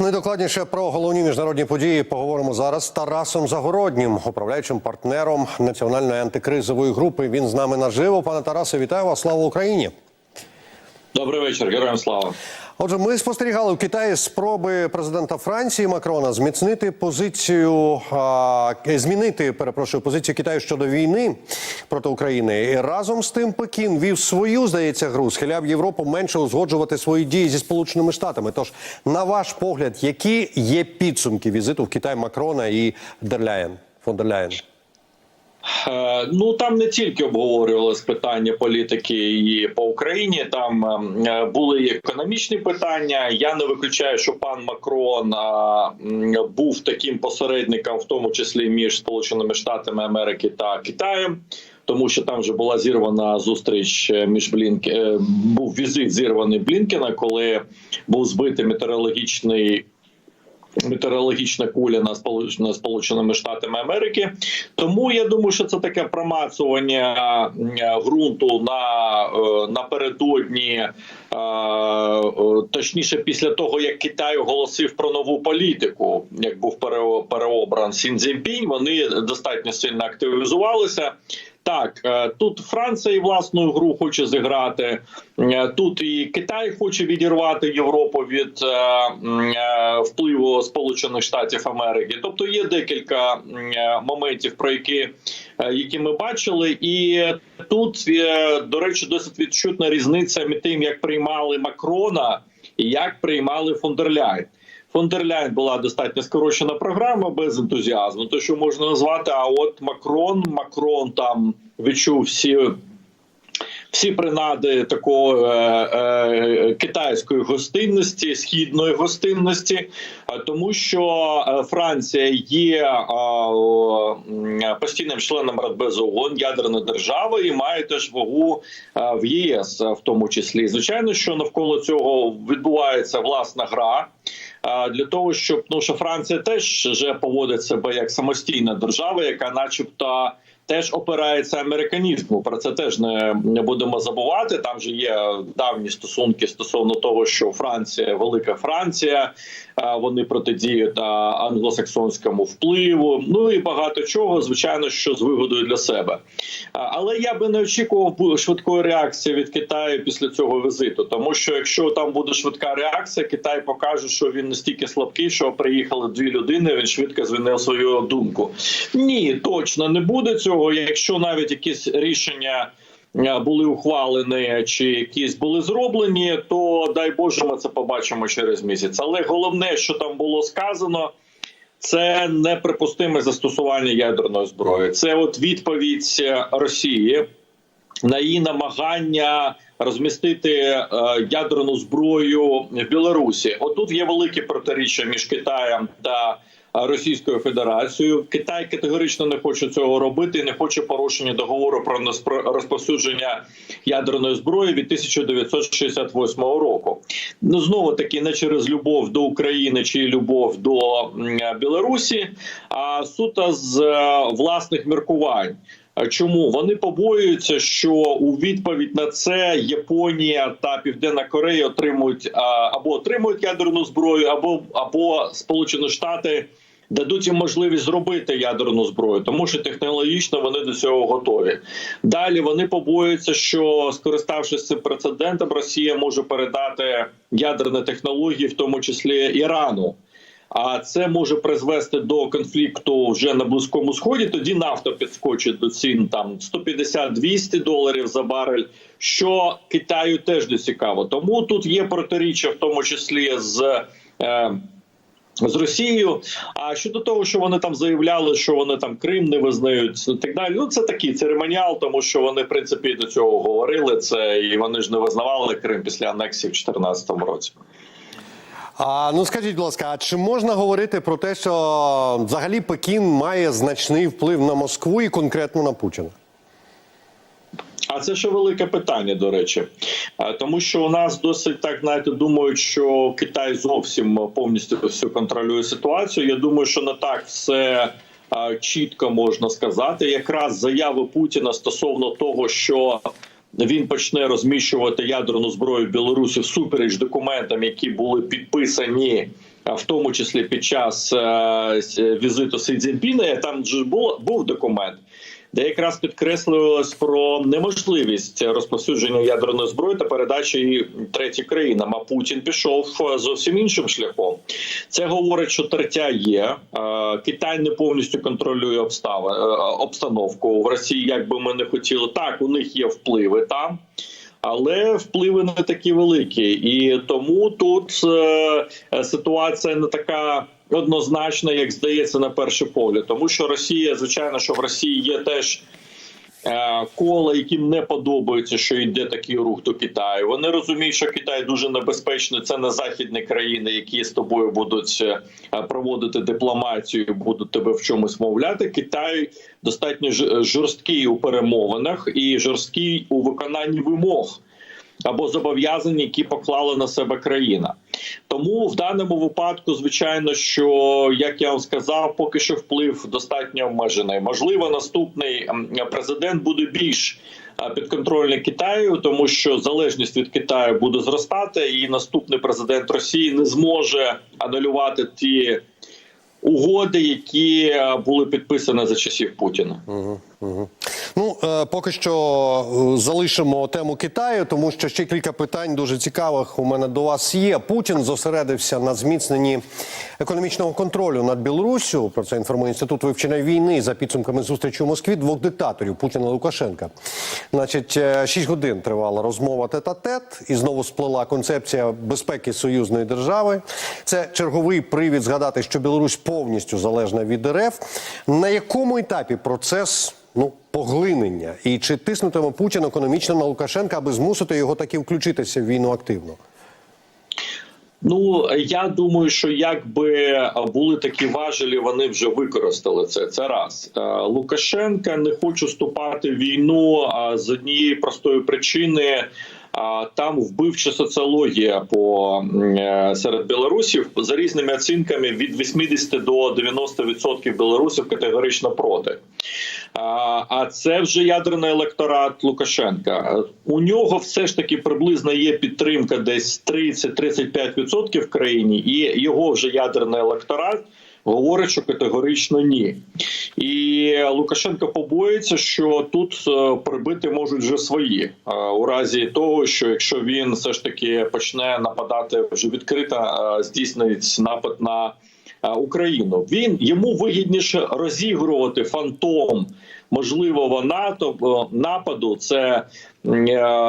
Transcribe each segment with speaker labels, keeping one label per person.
Speaker 1: Найдокладніше про головні міжнародні події поговоримо зараз з Тарасом Загороднім, управляючим партнером національної антикризової групи. Він з нами наживо. Пане Тарасе, вітаю вас! Слава Україні!
Speaker 2: Добрий вечір, героям слава.
Speaker 1: Отже, ми спостерігали в Китаї спроби президента Франції Макрона зміцнити позицію, а, змінити перепрошую позицію Китаю щодо війни проти України. І разом з тим Пекін вів свою, здається, гру, схиляв Європу менше узгоджувати свої дії зі Сполученими Штатами. Тож, на ваш погляд, які є підсумки візиту в Китай Макрона і Дерляєн фон дер Ляєн?
Speaker 2: Е, Ну там не тільки обговорювалось питання політики і по Україні. Там е, були і економічні питання. Я не виключаю, що пан Макрон був таким посередником, в тому числі між Сполученими Штатами Америки та Китаєм. Тому що там вже була зірвана зустріч е, між Блінк... е, був візит зірваний Блінкена, коли був збитий метеорологічний метеорологічна куля на Сполученими Сполученими Штатами Америки. Тому я думаю, що це таке промацування е, ґрунту на е, напередодні, е, точніше, після того як Китай оголосив про нову політику, як був пере- переобран Сін Цзіньпінь, вони достатньо сильно активізувалися. Так, тут Франція і власну гру хоче зіграти. Тут і Китай хоче відірвати Європу від впливу Сполучених Штатів Америки. Тобто є декілька е, моментів, про які, е, які ми бачили, і тут е, до речі, досить відчутна різниця між тим, як приймали Макрона і як приймали фон дер Ляйн. Фон дер Ляйн була достатньо скорочена програма без ентузіазму, то що можна назвати. А от Макрон, Макрон там відчув всі. Всі принади такої е, е, китайської гостинності, східної гостинності, е, тому що е, Франція є е, постійним членом Радбезу ООН, ядерна держава, і має теж вагу е, в ЄС, в тому числі. Звичайно, що навколо цього відбувається власна гра. Для того щоб ну що Франція теж вже поводить себе як самостійна держава, яка, начебто, теж опирається американізму. Про це теж не, не будемо забувати. Там же є давні стосунки стосовно того, що Франція, велика Франція, вони протидіють англосаксонському впливу. Ну і багато чого, звичайно, що з вигодою для себе. Але я би не очікував швидкої реакції від Китаю після цього візиту, тому що якщо там буде швидка реакція, Китай покаже, що він настільки слабкий, що приїхали дві людини. Він швидко змінив свою думку. Ні, точно не буде цього. Якщо навіть якісь рішення. е, Були ухвалені чи якісь були зроблені, то дай Боже, ми це побачимо через місяць. Але головне, що там було сказано, це неприпустиме застосування ядерної зброї. Це от відповідь е, Росії на її намагання розмістити е, ядерну зброю в Білорусі. Отут є велике протиріччя між Китаєм та Російською Федерацією. Китай категорично не хоче цього робити, не хоче порушення договору про розповсюдження ядерної зброї від 1968 року. Ну знову таки не через любов до України чи любов до Білорусі, а суто з е, власних міркувань. А Чому вони побоюються, що у відповідь на це Японія та Південна Корея отримують або отримують ядерну зброю, або або Сполучені Штати дадуть їм можливість зробити ядерну зброю, тому що технологічно вони до цього готові. Далі вони побоюються, що скориставшись цим прецедентом, Росія може передати ядерні технології, в тому числі Ірану. А це може призвести до конфлікту вже на близькому сході. Тоді нафта підскочить до цін там 150-200 доларів за барель, що Китаю теж не цікаво. Тому тут є протиріччя, в тому числі з. Е, з Росією, а щодо того, що вони там заявляли, що вони там Крим не визнають, і так далі. Ну це такий церемоніал, тому що вони в принципі до цього говорили це, і вони ж не визнавали Крим після анексії в 2014 році.
Speaker 1: А ну скажіть, будь ласка, а чи можна говорити про те, що взагалі Пекін має значний вплив на Москву і конкретно на Путіна?
Speaker 2: А це ще велике питання, до речі, тому що у нас досить так знаєте, думають, що Китай зовсім повністю всю контролює ситуацію. Я думаю, що не так все чітко можна сказати. Якраз заяви Путіна стосовно того, що він почне розміщувати ядерну зброю Білорусі всупереч документам, які були підписані в тому числі під час е, візиту Сі Цзіньпіна, там вже був, був документ, де якраз підкреслювалось про неможливість розповсюдження ядерної зброї та передачі її третім країнам. А Путін пішов е, зовсім іншим шляхом. Це говорить, що тертя є. Е, Китай не повністю контролює обстави, е, обстановку в Росії. Як би ми не хотіли, так у них є впливи там. Але впливи не такі великі, і тому тут е, ситуація не така однозначна, як здається на перший погляд. Тому що Росія, звичайно, що в Росії є теж е, кола, яким не подобається, що йде такий рух до Китаю. Вони розуміють, що Китай дуже небезпечний. Це не західні країни, які з тобою будуть е, проводити дипломатію, будуть тебе в чомусь мовляти. Китай достатньо жорсткий у перемовинах і жорсткий у виконанні вимог. Або зобов'язань, які поклала на себе країна, тому в даному випадку, звичайно, що як я вам сказав, поки що вплив достатньо обмежений. Можливо, наступний президент буде більш е, підконтрольний Китаю, тому що залежність від Китаю буде зростати, і наступний президент Росії не зможе анулювати ті угоди, які е, були підписані за часів Путіна.
Speaker 1: Ну, е, поки що е, залишимо тему Китаю, тому що ще кілька питань дуже цікавих у мене до вас є. Путін зосередився на зміцненні економічного контролю над Білоруссю. Про це інформує інститут вивчення війни за підсумками зустрічі у Москві двох диктаторів Путіна і Лукашенка. Значить, е, шість годин тривала розмова тет-а-тет, і знову сплила концепція безпеки союзної держави. Це черговий привід згадати, що Білорусь повністю залежна від РФ. На якому етапі процес? Ну поглинення, і чи тиснутиме Путін економічно на Лукашенка, аби змусити його таки включитися в війну активно?
Speaker 2: Ну я думаю, що якби були такі важелі, вони вже використали це. Це раз Е, Лукашенка не хоче вступати в війну з однієї простої причини. А там вбивча соціологія по е, серед білорусів за різними оцінками від 80 до 90% білорусів категорично проти. А це вже ядерний електорат Лукашенка. У нього все ж таки приблизно є підтримка десь 30-35% в країні, і його вже ядерний електорат. Говорить, що категорично ні, і Лукашенко побоїться, що тут е, прибити можуть вже свої е, у разі того, що якщо він все ж таки почне нападати вже відкрито, е, здійснить напад на Україну. Він йому вигідніше розігрувати фантом можливого НАТО е, нападу. Це е,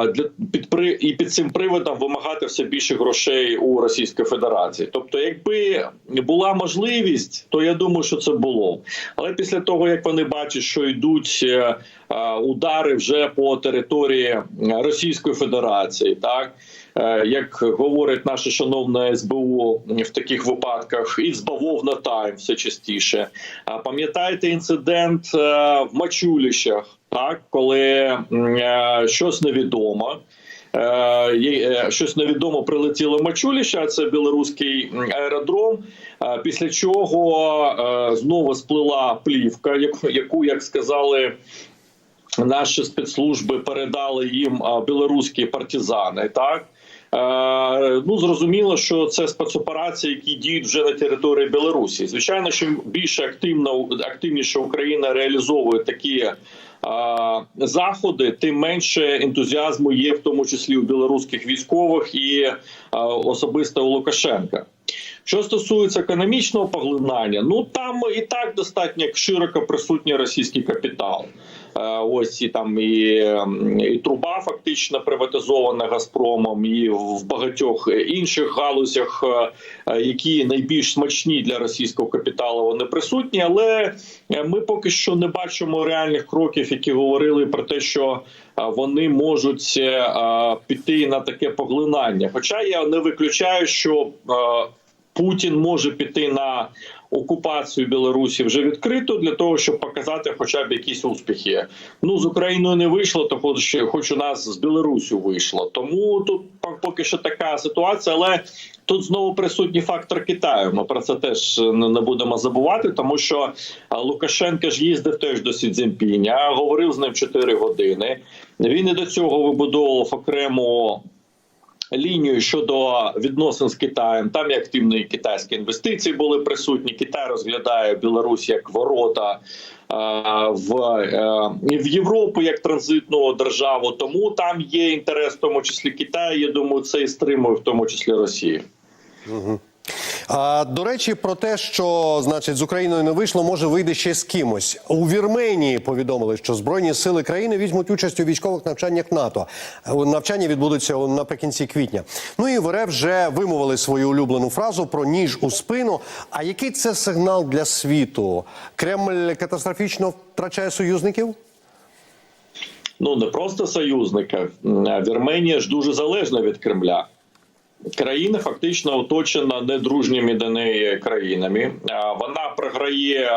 Speaker 2: для під і під цим приводом вимагати все більше грошей у Російської Федерації. Тобто, якби була можливість, то я думаю, що це було. Але після того як вони бачать, що йдуть е, удари вже по території Російської Федерації, так. Е, Як говорить наше шановне СБУ в таких випадках, і збавовна тайм все частіше. Пам'ятаєте інцидент е, в Мачуліщах, так коли е, щось невідомо. Щось невідомо прилетіло в Мачуліще, це білоруський аеродром. Після чого знову сплила плівка, яку- як сказали наші спецслужби передали їм білоруські партизани. Так ну зрозуміло, що це спецоперації, які діють вже на території Білорусі. Звичайно, що більше активно активніше Україна реалізовує такі. е, Заходи, тим менше ентузіазму є, в тому числі у білоруських військових і е, особисто у Лукашенка. Що стосується економічного поглинання, ну там і так достатньо широко присутній російський капітал. Е, Ось і там і, і труба фактично приватизована Газпромом, і в багатьох інших галузях, е, які найбільш смачні для російського капіталу, вони присутні. Але е, ми поки що не бачимо реальних кроків, які говорили про те, що вони можуть піти на таке поглинання. Хоча я не виключаю, що Путін може піти на окупацію Білорусі вже відкрито для того, щоб показати хоча б якісь успіхи. Ну з Україною не вийшло, то хоч, хоч у нас з Білорусю вийшло. Тому тут поки що така ситуація, але тут знову присутній фактор Китаю. Ми про це теж не будемо забувати, тому що Лукашенко ж їздив теж до Сі говорив з ним 4 години. Він і до цього вибудовував окрему лінію щодо відносин з Китаєм. Там і активні китайські інвестиції були присутні. Китай розглядає Білорусь як ворота. е, В, е, в Європу як транзитну державу, тому там є інтерес, в тому числі Китаю. Я думаю, це і стримує, в тому числі Росію.
Speaker 1: А, до речі, про те, що значить з Україною не вийшло, може вийде ще з кимось. У Вірменії повідомили, що збройні сили країни візьмуть участь у військових навчаннях НАТО. Навчання відбудуться наприкінці квітня. Ну і в РФ вже вимовили свою улюблену фразу про ніж у спину. А який це сигнал для світу? Кремль катастрофічно втрачає союзників?
Speaker 2: ну не просто союзника. Вірменія ж дуже залежна від Кремля. Країна фактично оточена недружніми до неї країнами. Вона програє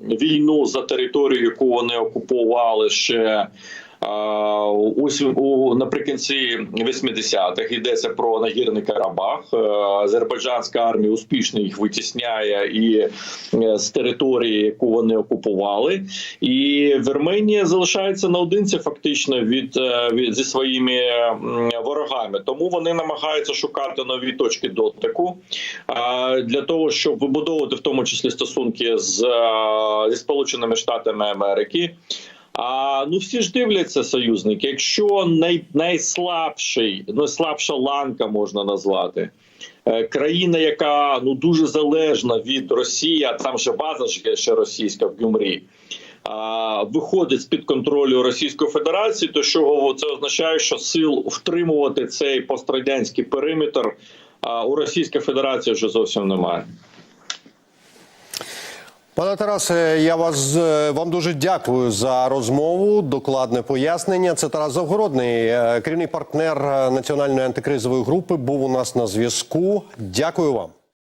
Speaker 2: війну за територію, яку вони окупували ще. Ось у наприкінці 80-х йдеться про нагірний Карабах. Е, Азербайджанська армія успішно їх витісняє і е, з території, яку вони окупували. І Вірменія залишається наодинці фактично від, е, від зі своїми ворогами. Тому вони намагаються шукати нові точки дотику для того, щоб вибудовувати в тому числі стосунки з зі Сполученими Штатами Америки. А ну всі ж дивляться союзники. Якщо най, найслабший, найслабша ланка можна назвати. е, Країна, яка ну дуже залежна від Росії, а там ще база ще російська в Гюмрі, а, виходить з під контролю Російської Федерації, то що це означає, що сил втримувати цей пострадянський периметр а, у Російської Федерації вже зовсім немає.
Speaker 1: Пане Тарасе, я вас е, вам дуже дякую за розмову. Докладне пояснення. Це Тарас Завгородний, е, керівний партнер е, національної антикризової групи. Був у нас на зв'язку. Дякую вам.